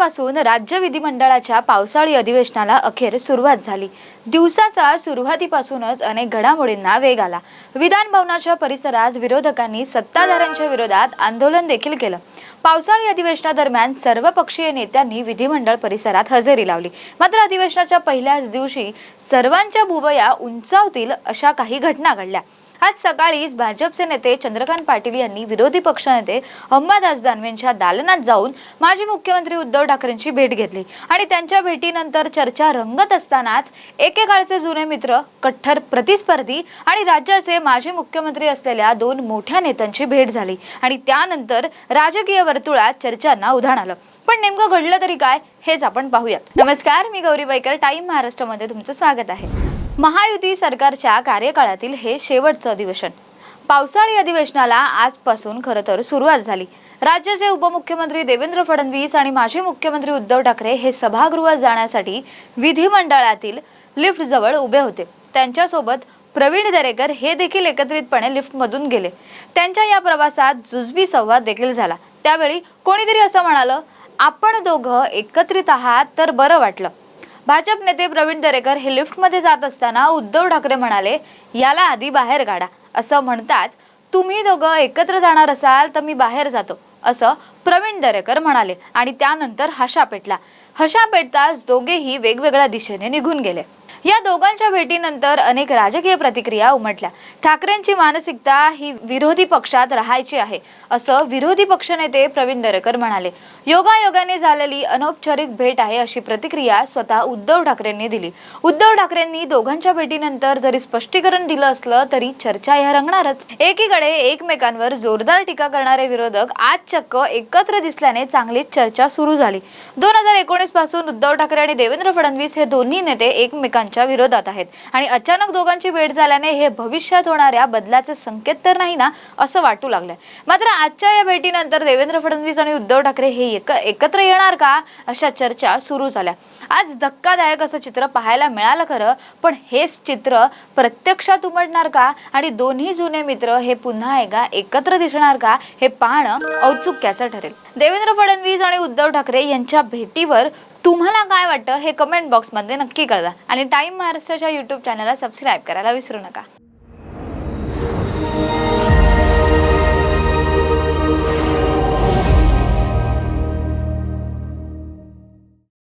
आजपासून राज्य विधिमंडळाच्या पावसाळी अधिवेशनाला अखेर सुरुवात झाली. दिवसाचा सुरुवातीपासूनच अनेक घडामोडींना वेग आला. विधान भवनाच्या परिसरात विरोधकांनी सत्ताधाऱ्यांच्या विरोधात आंदोलन देखील केलं. पावसाळी अधिवेशनादरम्यान सर्वपक्षीय नेत्यांनी विधिमंडळ परिसरात हजेरी लावली. मात्र अधिवेशनाच्या पहिल्याच दिवशी सर्वांच्या भुवया उंचावतील अशा काही घटना घडल्या. आज सकाळीच भाजपचे नेते चंद्रकांत पाटील यांनी विरोधी पक्षनेते अंबादास दानवेंच्या दालनात जाऊन माजी मुख्यमंत्री उद्धव ठाकरेंची भेट घेतली. आणि त्यांच्या भेटीनंतर चर्चा रंगत असतानाच एकेकाळचे जुने मित्र कट्टर प्रतिस्पर्धी आणि राज्याचे माजी मुख्यमंत्री असलेल्या दोन मोठ्या नेत्यांची भेट झाली. आणि त्यानंतर राजकीय वर्तुळात चर्चांना उधाण आलं. पण नेमकं घडलं तरी काय हेच आपण पाहूयात. नमस्कार मी गौरी बैकर टाइम महाराष्ट्रामध्ये तुमचं स्वागत आहे. महायुती सरकारच्या कार्यकाळातील हे शेवटचं अधिवेशन. पावसाळी अधिवेशनाला आजपासून खरं तर सुरुवात झाली. राज्याचे उपमुख्यमंत्री देवेंद्र फडणवीस आणि माजी मुख्यमंत्री उद्धव ठाकरे हे सभागृहात जाण्यासाठी विधिमंडळातील लिफ्ट जवळ उभे होते. त्यांच्यासोबत प्रवीण दरेकर हे देखील एकत्रितपणे लिफ्टमधून गेले. त्यांच्या या प्रवासात जुजबी संवाद देखील झाला. त्यावेळी कोणीतरी असं म्हणालं आपण दोघं एकत्रित आहात तर बरं वाटलं. भाजप नेते प्रवीण दरेकर हे लिफ्टमध्ये जात असताना उद्धव ठाकरे म्हणाले याला आधी बाहेर काढा. असं म्हणताच तुम्ही दोघं एकत्र जाणार असाल तर मी बाहेर जातो असं प्रवीण दरेकर म्हणाले आणि त्यानंतर हशा पेटला हशा पेटताच दोघेही वेगवेगळ्या दिशेने निघून गेले. या दोघांच्या भेटीनंतर अनेक राजकीय प्रतिक्रिया उमटल्या. ठाकरेंची मानसिकता ही विरोधी पक्षात राहायची आहे असं विरोधी पक्षनेते प्रवीण दरेकर म्हणाले. योगायोगाने झालेली अनौपचारिक भेट आहे अशी प्रतिक्रिया स्वतः उद्धव ठाकरेंनी दिली. उद्धव ठाकरेंनी दोघांच्या भेटीनंतर जरी स्पष्टीकरण दिलं असलं तरी चर्चा या रंगणारच. एकीकडे एकमेकांवर जोरदार टीका करणारे विरोधक आज चक्क एकत्र दिसल्याने चांगलीच चर्चा सुरू झाली. दोन हजार एकोणीसपासून उद्धव ठाकरे आणि देवेंद्र फडणवीस हे दोन्ही नेते एकमेकांच्या विरोधात आहेत. आणि अचानक दोघांची भेट झाल्याने हे भविष्यात होणाऱ्या बदलाचे संकेत तर नाही ना असं वाटू लागलंय. मात्र आजच्या या भेटीनंतर देवेंद्र फडणवीस आणि उद्धव ठाकरे हे एक एकत्र येणार का अशा चर्चा सुरू झाल्या. आज धक्कादायक असं चित्र पाहायला मिळालं खरं पण हेच चित्र प्रत्यक्षात उमटणार का? आणि दोन्ही जुने मित्र हे पुन्हा एकदा एकत्र दिसणार का? हे पाहणं औत्सुक्याचं ठरेल. देवेंद्र फडणवीस आणि उद्धव ठाकरे यांच्या भेटीवर तुम्हाला काय वाटतं हे कमेंट बॉक्समध्ये नक्की कळवा. आणि टाइम महाराष्ट्राच्या यूट्यूब चॅनलला सबस्क्राईब करायला विसरू नका.